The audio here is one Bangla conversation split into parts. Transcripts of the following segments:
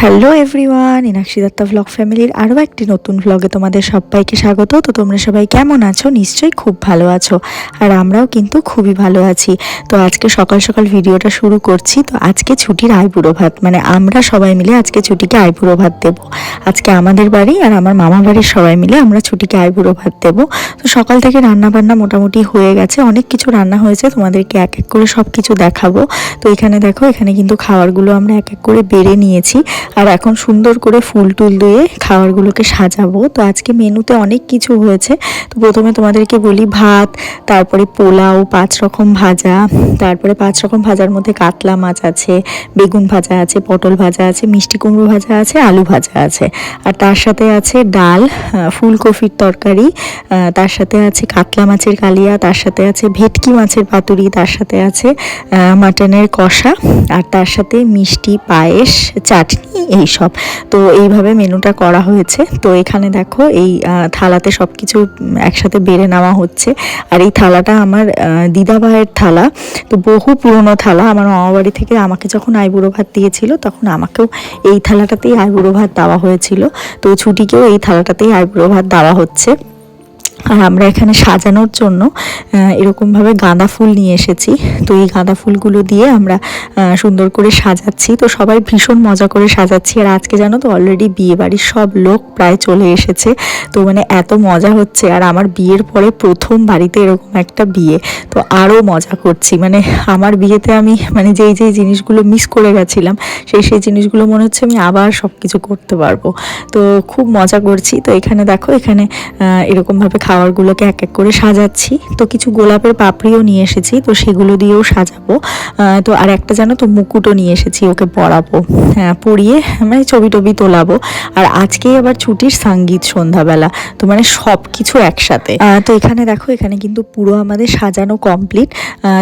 Hello everyone Inakshi Dutta vlog ফ্যামিলির আরও একটি নতুন ভ্লগে তোমাদের সবাইকে স্বাগত। তো তোমরা সবাই কেমন আছো? নিশ্চয়ই খুব ভালো আছো। আর আমরাও কিন্তু খুবই ভালো আছি। তো আজকে সকাল সকাল ভিডিওটা শুরু করছি। তো আজকে ছুটির আইবুড়ো ভাত মানে আমরা সবাই মিলে আজকে ছুটিকে আইবুড়ো ভাত দেব। আজকে আমাদের বাড়ি আর আমার মামা বাড়ির সবাই মিলে আমরা ছুটিকে আইবুড়ো ভাত দেব। তো সকাল থেকে রান্না বান্না মোটামুটি হয়ে গেছে। অনেক কিছু রান্না হয়েছে। তোমাদেরকে এক এক করে সব কিছু দেখাবো। তো এখানে দেখো, এখানে কিন্তু খাবারগুলো আমরা এক এক করে বেড়ে নিয়েছি। আর এখন সুন্দর করে ফুল টুল দিয়ে খাবারগুলোকে সাজাবো। তো আজকে মেনুতে অনেক কিছু হয়েছে। তো প্রথমে তোমাদেরকে বলি ভাত, তারপরে পোলাও, পাঁচ রকম ভাজা, তারপরে পাঁচ রকম ভাজার মধ্যে কাতলা মাছ আছে, বেগুন ভাজা আছে, পটল ভাজা আছে, মিষ্টি কুমড়ো ভাজা আছে, আলু ভাজা আছে। আর তার সাথে আছে ডাল ফুলকপির তরকারি তার সাথে আছে কাতলা মাছের কালিয়া, তার সাথে আছে ভেটকি মাছের পাতুরি, তার সাথে আছে মাটনের কষা, আর তার সাথে মিষ্টি পায়েস, চাটনি। এই সব তো এইভাবে মেনুটা করা হয়েছে। তো এখানে দেখো এই থালাতে সব কিছু একসাথে বেড়ে নেওয়া হচ্ছে। আর এই থালাটা আমার দিদা ভাইয়ের থালা। তো বহু পুরনো থালা। আমার মামাবাড়ি থেকে আমাকে যখন আইবুড়ো ভাত দিয়েছিল, তখন আমাকেও এই থালাটাতেই আইবুড়ো ভাত দেওয়া হয়েছিল। তো ছুটিকেও এই থালাটাতেই আইবুড়ো ভাত দেওয়া হচ্ছে। আর আমরা এখানে সাজানোর জন্য এরকমভাবে গাঁদা ফুল নিয়ে এসেছি। তো এই গাঁদা ফুলগুলো দিয়ে আমরা সুন্দর করে সাজাচ্ছি। তো সবাই ভীষণ মজা করে সাজাচ্ছি। আর আজকে জানো তো অলরেডি বিয়ে বাড়ির সব লোক প্রায় চলে এসেছে। তো মানে এত মজা হচ্ছে। আর আমার বিয়ের পরে প্রথম বাড়িতে এরকম একটা বিয়ে। তো আরও মজা করছি। মানে আমার বিয়েতে আমি মানে যেই যেই জিনিসগুলো মিস করে গেছিলাম, সেই সেই জিনিসগুলো মনে হচ্ছে আমি আবার সব কিছু করতে পারব। তো খুব মজা করছি। তো এখানে দেখো, এখানে এরকমভাবে খাবারগুলোকে এক এক করে সাজাচ্ছি। তো কিছু গোলাপের পাপড়িও নিয়ে এসেছি, তো সেগুলো দিয়েও সাজাবো। তো আর একটা জানো তো, মুকুটও নিয়ে এসেছি ওকে পরাবো। হ্যাঁ পরিয়ে মানে ছবি টবি তোলাবো। আর আজকেই আবার ছুটির সংগীত সন্ধ্যাবেলা, তো মানে সব কিছু একসাথে তো এখানে দেখো, এখানে কিন্তু পুরো আমাদের সাজানো কমপ্লিট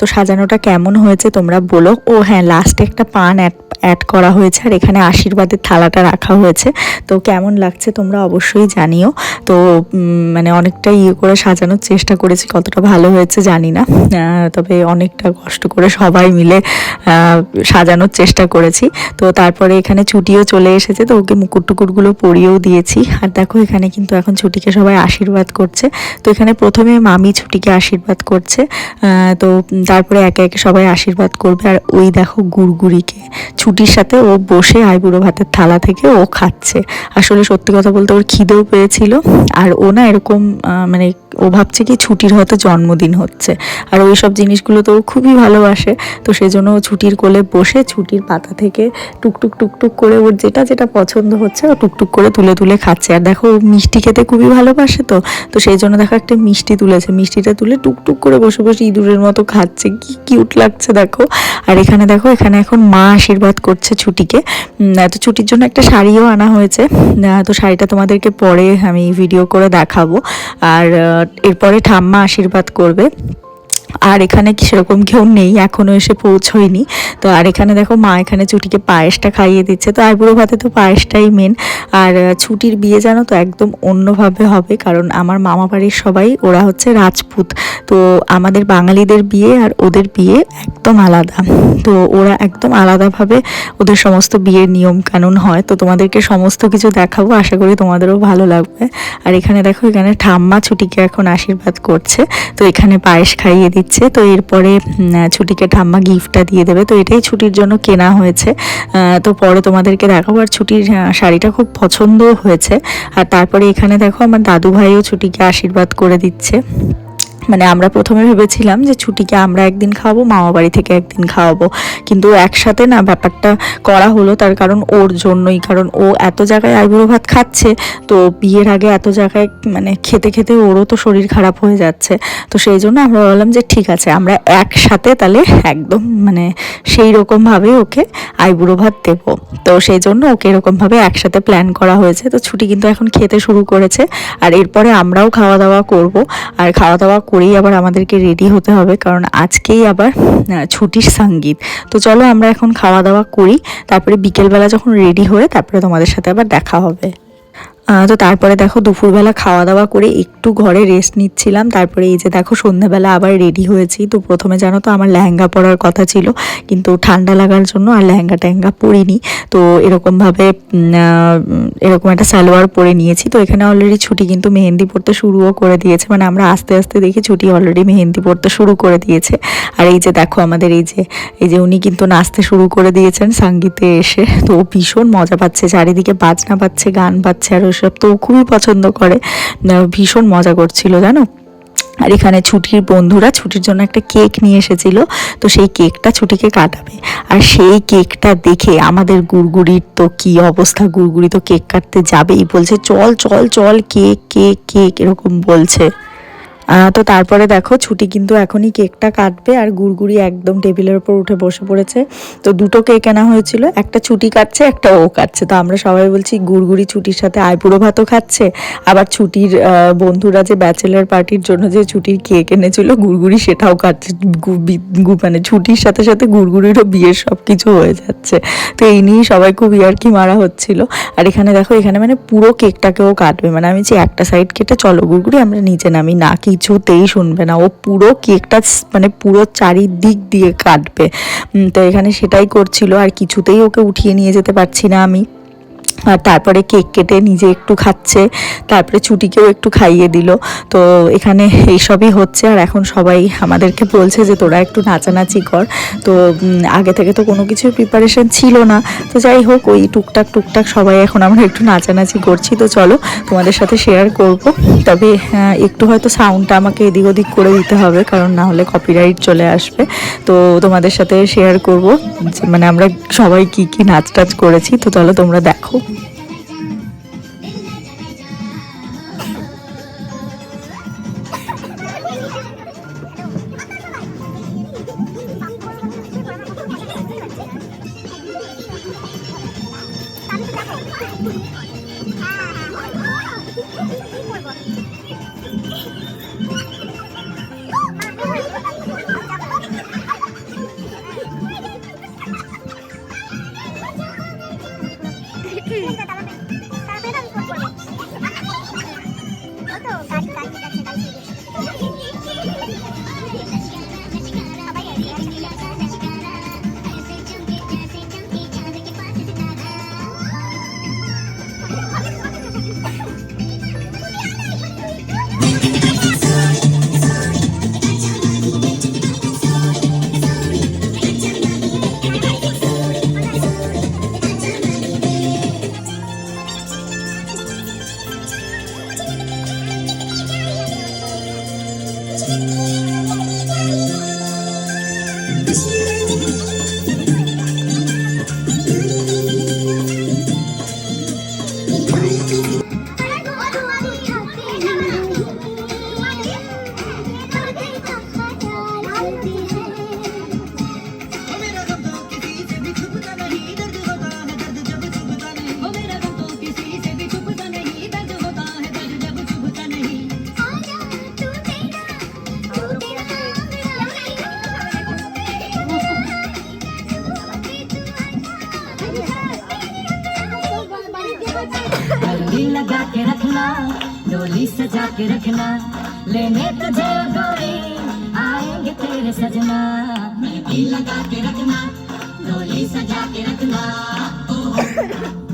তো সাজানোটা কেমন হয়েছে তোমরা বলো। ও হ্যাঁ লাস্টে একটা পান অ্যাড অ্যাড করা হয়েছে, আর এখানে আশীর্বাদের থালাটা রাখা হয়েছে। তো কেমন লাগছে তোমরা অবশ্যই জানিও। তো মানে অনেকটা ইয়ে করে সাজানোর চেষ্টা করেছি, কতটা ভালো হয়েছে জানি না। তবে অনেকটা কষ্ট করে সবাই মিলে সাজানোর চেষ্টা করেছি। তো তারপরে এখানে ছুটিও চলে এসেছে, তো ওকে মুকুট টুকুরগুলো পরিয়েও দিয়েছি। আর দেখো এখানে কিন্তু এখন ছুটিকে সবাই আশীর্বাদ করছে। তো এখানে প্রথমে মামি ছুটিকে আশীর্বাদ করছে তো তারপরে একে একে সবাই আশীর্বাদ করবে। আর ওই দেখো গুড়গুড়িকে, ছুটির সাথে ও বসে আইবুড়ো ভাতের থালা থেকে ও খাচ্ছে। আসলে সত্যি কথা বলতে ওর খিদেও পেয়েছিল, আর ও না এরকম মানে ও ভাবছে কি ছুটির হয়তো জন্মদিন হচ্ছে। আর ওই সব জিনিসগুলো তো ও খুবই ভালোবাসে। তো সেজন্য ও ছুটির কোলে বসে ছুটির পাতা থেকে টুকটুক টুকটুক করে ওর যেটা যেটা পছন্দ হচ্ছে ও টুকটুক করে তুলে তুলে খাচ্ছে। আর দেখো মিষ্টি খেতে খুবই ভালোবাসে তো। তো সেই জন্য দেখো একটা মিষ্টি তুলেছে। মিষ্টিটা তুলে টুকটুক করে বসে বসে ইঁদুরের মতো খাচ্ছে। কি কিউট লাগছে দেখো। আর এখানে দেখো, এখানে এখন মা আশীর্বাদ করছে ছুটিকে। তো ছুটির জন্য একটা শাড়িও আনা হয়েছে। তো শাড়িটা তোমাদেরকে পরে আমি ভিডিও করে দেখাবো। আর এরপরে ঠাম্মা আশীর্বাদ করবে। আর এখানে সেরকম কেউ নেই এখনও এসে পৌঁছয়নি। তো আর এখানে দেখো মা এখানে ছুটিকে পায়েসটা খাইয়ে দিচ্ছে। তো আইবুড়ো ভাতে তো পায়েসটাই মেন আর ছুটির বিয়ে জানো তো একদম অন্যভাবে হবে, কারণ আমার মামা বাড়ির সবাই ওরা হচ্ছে রাজপুত। তো আমাদের বাঙালিদের বিয়ে আর ওদের বিয়ে একদম আলাদা। তো ওরা একদম আলাদাভাবে ওদের সমস্ত বিয়ের নিয়ম কানুন হয়। তো তোমাদেরকে সমস্ত কিছু দেখাবো, আশা করি তোমাদেরও ভালো লাগবে। আর এখানে দেখো, এখানে ঠাম্মা ছুটিকে এখন আশীর্বাদ করছে। তো এখানে পায়েস খাইয়ে দিচ্ছে। তো এরপরে ছুটিকে ঠাম্মা গিফটটা দিয়ে দেবে। তো এটাই ছুটির জন্য কেনা হয়েছে। তো পরে তোমাদেরকে দেখাবো। আর ছুটির শাড়িটা খুব পছন্দও হয়েছে। আর তারপরে এখানে দেখো, আমার দাদু ভাইও ছুটিকে আশীর্বাদ করে দিচ্ছে। মানে আমরা প্রথমে ভেবেছিলাম যে ছুটিকে আমরা একদিন খাওয়াবো মামা বাড়ি থেকে একদিন খাওয়াবো। কিন্তু একসাথে না ব্যাপারটা করা হলো, তার কারণ ওর জন্যই, কারণ ও এত জায়গায় আইবুড়ো ভাত খাচ্ছে, তো বিয়ের আগে এত জায়গায় মানে খেতে খেতে ওরও তো শরীর খারাপ হয়ে যাচ্ছে। তো সেই জন্য আমরা বললাম যে ঠিক আছে, আমরা একসাথে তাহলে একদম মানে সেই রকমভাবে ওকে আইবুড়ো ভাত দেবো। তো সেই জন্য ওকে এরকমভাবে একসাথে প্ল্যান করা হয়েছে। তো ছুটি কিন্তু এখন খেতে শুরু করেছে, আর এরপরে আমরাও খাওয়া দাওয়া করব। আর খাওয়া দাওয়া করেই আবার আমাদেরকে রেডি হতে হবে, কারণ আজকেই আবার ছুটির সংগীত। তো চলো আমরা এখন খাওয়া দাওয়া করি, তারপরে বিকেলবেলা যখন রেডি হয়ে তারপরে তোমাদের সাথে আবার দেখা হবে। তো তারপরে দেখো দুপুরবেলা খাওয়া দাওয়া করে একটু ঘরে রেস্ট নিচ্ছিলাম। তারপরে এই যে দেখো সন্ধ্যাবেলা আবার রেডি হয়েছি। তো প্রথমে জানো তো আমার লেহেঙ্গা পরার কথা ছিল, কিন্তু ঠান্ডা লাগার জন্য আর লেহেঙ্গা টেহেঙ্গা পরিনি। তো এরকমভাবে এরকম একটা সালোয়ার পরে নিয়েছি। তো এখানে অলরেডি ছুটি কিন্তু মেহেন্দি পড়তে শুরুও করে দিয়েছে। মানে আমরা আস্তে আস্তে দেখি ছুটি অলরেডি মেহেন্দি পড়তে শুরু করে দিয়েছে। আর এই যে দেখো আমাদের এই যে এই যে উনি কিন্তু নাচতে শুরু করে দিয়েছেন সঙ্গীতে এসে। তো ভীষণ মজা পাচ্ছে, চারিদিকে বাজনা পাচ্ছে, গান পাচ্ছে, আর ওসব তো খুবই পছন্দ করে। ভীষণ মজা করছিল, জানো? আর এখানে ছুটির বন্ধুরা ছুটির জন্য একটা কেক নিয়ে এসেছিল, তো সেই কেকটা ছুটিকে কাটাবে। আর সেই কেকটা দেখে আমাদের গুড়গুড়ির তো কি অবস্থা, গুড়গুড়ি তো কেক কাটতে যাবেই বলছে, চল চল চল, কেক কেক কেক, এরকম বলছে। তো তারপরে দেখো, ছুটি কিন্তু এখনই কেকটা কাটবে আর গুড়গুড়ি একদম টেবিলের উপর উঠে বসে পড়েছে। তো দুটো কেক আনা হয়েছিল, একটা ছুটি কাটছে, একটা ও কাটছে। তো আমরা সবাই বলছি, গুড়গুড়ি ছুটির সাথে আইবুড়ো ভাতও খাচ্ছে। আবার ছুটির বন্ধুরা যে ব্যাচেলার পার্টির জন্য যে ছুটির কেক এনেছিল, গুড়গুড়ি সেটাও কাটছে। মানে ছুটির সাথে সাথে গুড়গুড়িরও বিয়ের সব কিছু হয়ে যাচ্ছে। তো এই নিয়েই সবাই খুব ইয়ার্কি মারা হচ্ছিল। আর এখানে দেখো, এখানে মানে পুরো কেকটাকেও কাটবে। মানে আমি যে একটা সাইড কেটে, চলো গুড়গুড়ি, আমরা নিচে নামি, না কিছুতেই শুনবে না। ও পুরো কেকটা মানে পুরো চারিদিক দিয়ে কাটবে। তো এখানে সেটাই করছিল আর কিছুতেই ওকে উঠিয়ে নিয়ে যেতে পারছি না আমি। আর তারপরে কেক কেটে নিজে একটু খাচ্ছে, তারপরে ছুটিকেও একটু খাইয়ে দিল। তো এখানে এইসবই হচ্ছে, আর এখন সবাই আমাদেরকে বলছে যে তোরা একটু নাচানাচি কর। তো আগে থেকে তো কোনো কিছুর প্রিপারেশন ছিল না। তো যাই হোক, ওই টুকটাক টুকটাক সবাই এখন আমরা একটু নাচানাচি করছি। তো চলো, তোমাদের সাথে শেয়ার করব। তবে একটু হয়তো সাউন্ডটা আমাকে এদিক ওদিক করে দিতে হবে, কারণ না হলে কপিরাইট চলে আসবে। তো তোমাদের সাথে শেয়ার করব মানে আমরা সবাই কি কি নাচ টাচ করেছি। তো চলো, তোমরা দেখো। Ah, डोली सजा के रखना, लेने तुझे गोरी, आएँगे तेरे सजना। मेहंदी लगा के रखना, डोली सजा के रखना।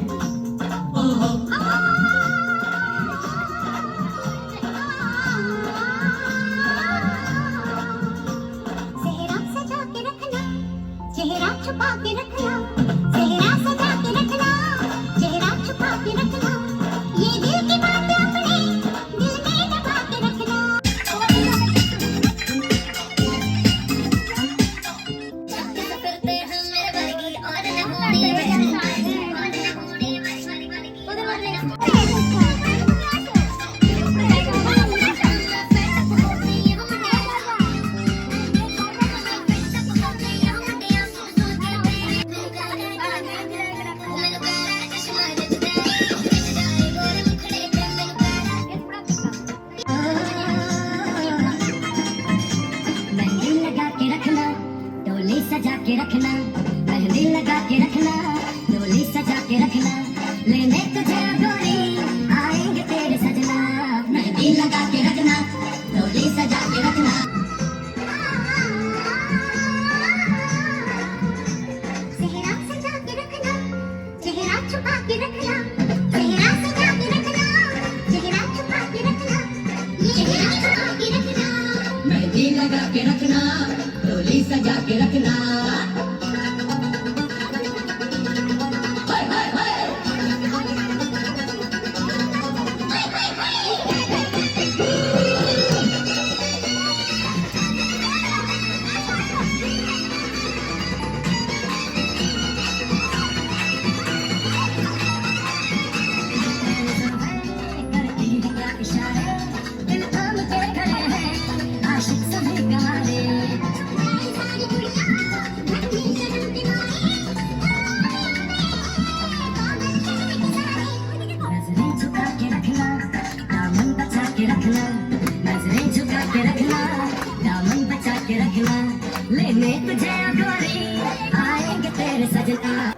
सजना আহ,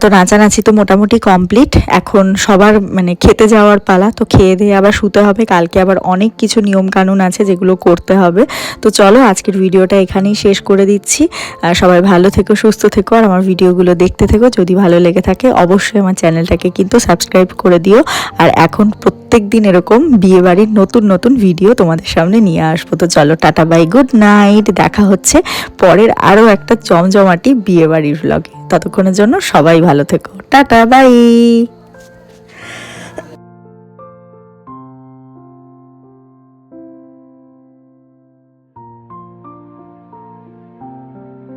তো নাচানাচি তো মোটামুটি কমপ্লিট এখন সবার মানে খেতে যাওয়ার পালা, তো খেয়ে দিয়ে আবার শুতে হবে। কালকে আবার অনেক কিছু নিয়ম কানুন আছে যেগুলো করতে হবে। তো চলো, আজকের ভিডিওটা এখানেই শেষ করে দিচ্ছি। সবাই ভালো থেকো, সুস্থ থেকো, আর আমার ভিডিওগুলো দেখতে থেকো। যদি ভালো লেগে থাকে, অবশ্যই আমার চ্যানেলটাকে কিন্তু সাবস্ক্রাইব করে দিও। আর এখন প্রত্যেক দিন এরকম বিয়েবাড়ির নতুন নতুন ভিডিও তোমাদের সামনে নিয়ে আসব। তো চলো, টাটা বাই গুড নাইট দেখা হচ্ছে পরের আরও একটা জমজমাটি বিয়েবাড়ির ভ্লগে ততক্ষণের জন্য সবাই ভালো থেকো। Tata bye.